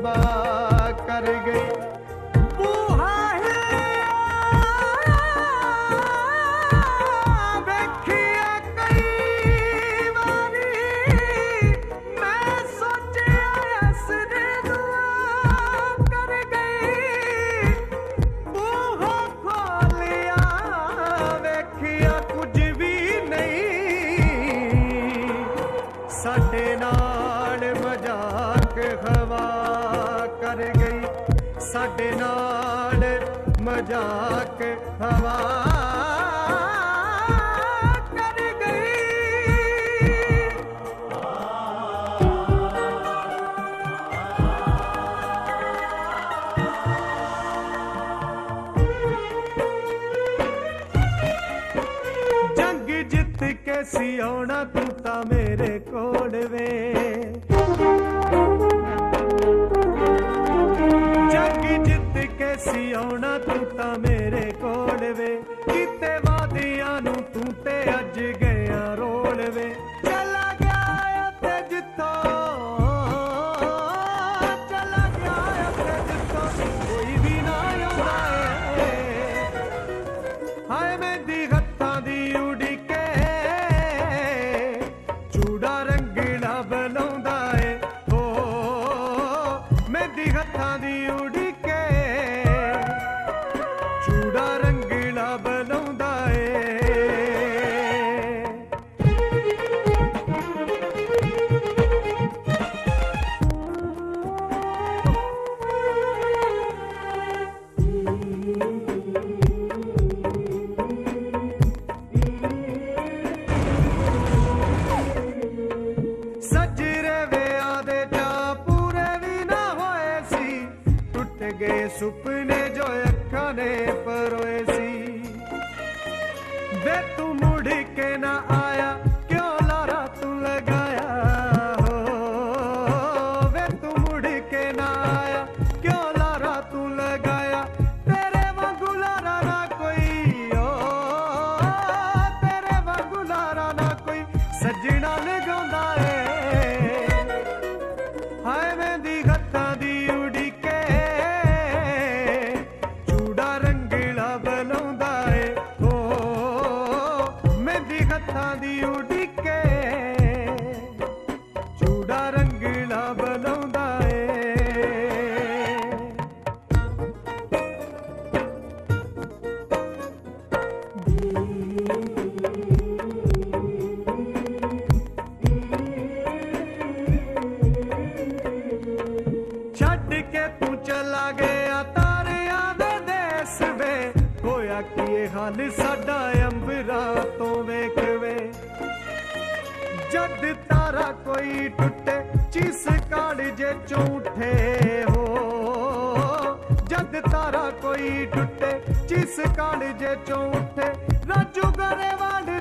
ਸਕੂਨ ਕਰ ਗਈ ਬੂਹਾ ਵੇਖਿਆ ਕਈ ਵਾਰੀ ਮੈਂ ਸੋਚਿਆ ਇਸ ਨੇ ਦੁਆ ਕਰ ਗਈ। ਬੂਹਾ ਖੋਲਿਆ, ਵੇਖਿਆ ਕੁਝ ਵੀ ਨਹੀਂ। ਸਾਡੇ ਨਾਲ ਮਜ਼ਾ ਸਾਡੇ ਨਾਲ ਮਜ਼ਾਕ ਹਵਾ ਕਰ ਗਈ। ਜੰਗ ਜਿੱਤ ਕੇ ਸੀ ਆਉਣਾ ਤੂੰ ਤਾਂ ਮੇਰੇ ਕੋਲ ਵੇ। ਜਿੱਤ ਸੀ ਆਉਣਾ ਤੂੰ ਤਾਂ ਮੇਰੇ ਕੋਲ ਵੇ। ਕੀਤੇ ਵਾਦੀਆਂ ਨੂੰ ਤੂੰ ਤੇ ਅੱਜ ਗਏ। ਗਏ ਸੁਪਨੇ ਜੋ ਅੱਖਾਂ ਨੇ ਪਰੋਏ ਸੀ। ਵੇ ਤੂੰ ਮੁੜ ਕੇ ਨਾ ਆ ਕੇ ਤੂੰ ਚਲਾ ਗਿਆ ਤਾਰਿਆਂ ਦੇ ਦੇਸ ਵੇ। ਹੋਇਆ ਕੀ ਇਹ ਹਾਲ? ਸਾਡਾ ਅੰਬਰਾਂ ਤੋਂ ਵੇਖ ਵੇ। ਜਦ ਤਾਰਾ ਕੋਈ ਟੁੱਟੇ, ਚਿਸ ਕਾਲਜੇ ਚੋਂ ਉੱਠੇ ਹੋ। ਜਦ ਤਾਰਾ ਕੋਈ ਟੁੱਟੇ, ਚੀਸ ਕਾਲਜੇ ਜੇ ਉੱਠੇ ਰਾਜੂ ਗਰੇਵਾਲ